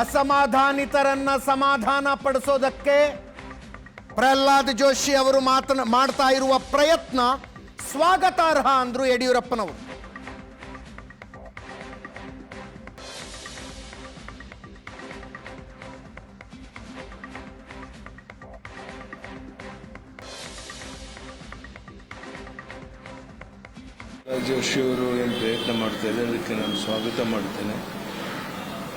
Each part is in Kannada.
ಅಸಮಾಧಾನಿತರನ್ನ ಸಮಾಧಾನ ಪಡಿಸೋದಕ್ಕೆ ಪ್ರಹ್ಲಾದ್ ಜೋಶಿ ಅವರು ಮಾತನ, ಮಾಡ್ತಾ ಇರುವ ಪ್ರಯತ್ನ ಸ್ವಾಗತಾರ್ಹ ಅಂದ್ರು ಯಡಿಯೂರಪ್ಪನವರು. ಜೋಶಿಯವರು ಏನು ಪ್ರಯತ್ನ ಮಾಡ್ತಾ ಇದ್ದಾರೆ? ಅದಕ್ಕೆ ನಾನು ಸ್ವಾಗತ ಮಾಡ್ತೇನೆ.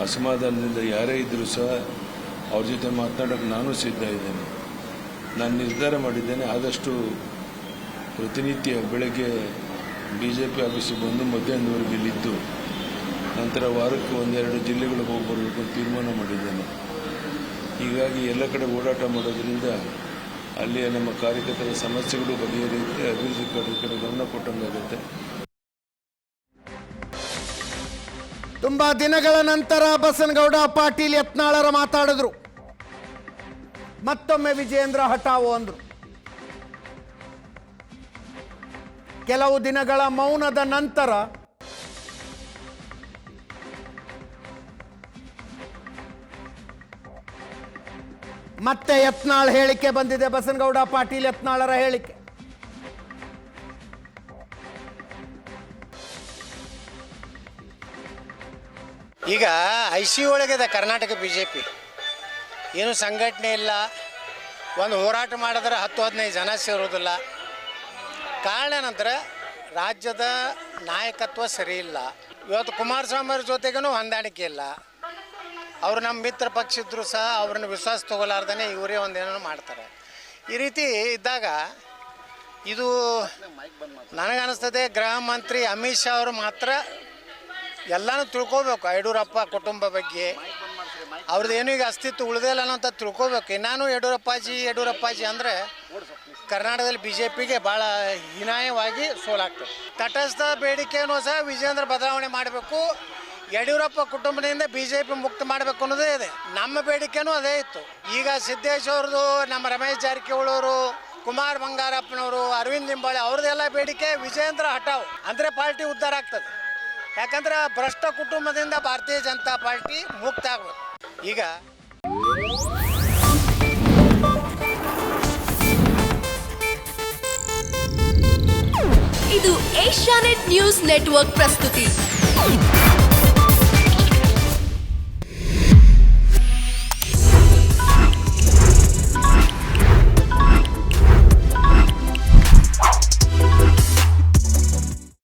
ಅಸಮಾಧಾನದಿಂದ ಯಾರೇ ಇದ್ದರೂ ಸಹ ಅವ್ರ ಜೊತೆ ಮಾತನಾಡೋಕ್ಕೆ ನಾನು ಸಿದ್ಧ ಇದ್ದೇನೆ. ನಾನು ನಿರ್ಧಾರ ಮಾಡಿದ್ದೇನೆ. ಆದಷ್ಟು ಪ್ರತಿನಿತ್ಯ ಬೆಳಗ್ಗೆ ಬಿ ಜೆ ಪಿ ಆಫೀಸಿಗೆ ಬಂದು ಮಧ್ಯಾಹ್ನದವರೆಗೆ ಇಲ್ಲಿದ್ದು ನಂತರ ವಾರಕ್ಕೆ ಒಂದೆರಡು ಜಿಲ್ಲೆಗಳಿಗೆ ಹೋಗಿ ಬರಬೇಕು ಅಂತ ತೀರ್ಮಾನ ಮಾಡಿದ್ದೇನೆ. ಹೀಗಾಗಿ ಎಲ್ಲ ಕಡೆ ಓಡಾಟ ಮಾಡೋದ್ರಿಂದ ಅಲ್ಲಿಯ ನಮ್ಮ ಕಾರ್ಯಕರ್ತರ ಸಮಸ್ಯೆಗಳು ಬಗೆಹರಿಯುತ್ತೆ, ಅಭಿವೃದ್ಧಿ ಕಾರ್ಯಕ್ರಮ ಗಮನ ಕೊಟ್ಟಂಗಾಗುತ್ತೆ. ತುಂಬಾ ದಿನಗಳ ನಂತರ ಬಸನಗೌಡ ಪಾಟೀಲ್ ಯತ್ನಾಳರ ಮಾತಾಡಿದ್ರು. ಮತ್ತೊಮ್ಮೆ ವಿಜೇಂದ್ರ ಹಠಾವು ಅಂದ್ರು. ಕೆಲವು ದಿನಗಳ ಮೌನದ ನಂತರ ಮತ್ತೆ ಯತ್ನಾಳ್ ಹೇಳಿಕೆ ಬಂದಿದೆ ಬಸನಗೌಡ ಪಾಟೀಲ್ ಯತ್ನಾಳರ ಹೇಳಿಕೆ. ಈಗ ಐ ಸಿ ಒಳಗಿದೆ ಕರ್ನಾಟಕ ಬಿ ಜೆ ಪಿ ಏನು ಸಂಘಟನೆ ಇಲ್ಲ. ಒಂದು ಹೋರಾಟ ಮಾಡಿದ್ರೆ ಹತ್ತು, ಹದಿನೈದು ಜನ ಸೇರೋದಿಲ್ಲ ಕಾರಣ ಏನಂದ್ರೆ ರಾಜ್ಯದ ನಾಯಕತ್ವ ಸರಿ ಇಲ್ಲ. ಇವತ್ತು ಕುಮಾರಸ್ವಾಮಿ ಅವ್ರ ಜೊತೆಗೂ ಹೊಂದಾಣಿಕೆ ಇಲ್ಲ. ಅವರು ನಮ್ಮ ಮಿತ್ರ ಪಕ್ಷ ಇದ್ದರೂ ಸಹ ಅವ್ರನ್ನ ವಿಶ್ವಾಸ ತಗೋಲಾರ್ದೇ ಇವರೇ ಒಂದೇನೋ ಮಾಡ್ತಾರೆ. ಈ ರೀತಿ ಇದ್ದಾಗ ಇದು ನನಗನ್ನಿಸ್ತದೆ ಗೃಹ ಮಂತ್ರಿ ಅಮಿತ್ ಶಾ ಅವರು ಮಾತ್ರ ಎಲ್ಲನೂ ತಿಳ್ಕೊಬೇಕು, ಯಡಿಯೂರಪ್ಪ ಕುಟುಂಬ ಬಗ್ಗೆ. ಅವ್ರದ್ದು ಏನು ಈಗ ಅಸ್ತಿತ್ವ ಉಳಿದಿಲ್ಲ ಇಲ್ಲ ಅಂತ ತಿಳ್ಕೊಬೇಕು. ಇನ್ನಾನು ಯಡಿಯೂರಪ್ಪಾಜಿ ಯಡಿಯೂರಪ್ಪಾಜಿ ಅಂದರೆ ಕರ್ನಾಟಕದಲ್ಲಿ ಬಿ ಜೆ ಪಿಗೆ ಭಾಳ ಹೀನಾಯವಾಗಿ ಸೋಲಾಗ್ತದೆ ತಟಸ್ಥ ಬೇಡಿಕೆಯನ್ನು ಸಹ ವಿಜೇಂದ್ರ ಬದಲಾವಣೆ ಮಾಡಬೇಕು. ಯಡಿಯೂರಪ್ಪ ಕುಟುಂಬದಿಂದ ಬಿ ಜೆ ಪಿ ಮುಕ್ತ ಮಾಡಬೇಕು ಅನ್ನೋದೇ ಇದೆ. ನಮ್ಮ ಬೇಡಿಕೆನೂ ಅದೇ ಇತ್ತು. ಈಗ ಸಿದ್ದೇಶ್ ನಮ್ಮ ರಮೇಶ್ ಜಾರಕಿಹೊಳಿ ಅವರು ಕುಮಾರ್ ಬಂಗಾರಪ್ಪನವರು, ಅರವಿಂದ್ ಲಿಂಬಾಳೆ ಅವ್ರದ್ದೆಲ್ಲ ಬೇಡಿಕೆ ವಿಜೇಂದ್ರ ಹಟಾವ್ ಅಂದರೆ ಪಾರ್ಟಿ ಉದ್ಧಾರ ಆಗ್ತದೆ. ಯಾಕಂದ್ರೆ ಭ್ರಷ್ಟ ಕುಟುಂಬದಿಂದ ಭಾರತೀಯ ಜನತಾ ಪಾರ್ಟಿ ಮುಕ್ತ ಆಗ್ಬೇಕು. ಈಗ ಇದು ಏಷ್ಯಾನೆಟ್ ನ್ಯೂಸ್ ನೆಟ್ವರ್ಕ್ ಪ್ರಸ್ತುತಿ.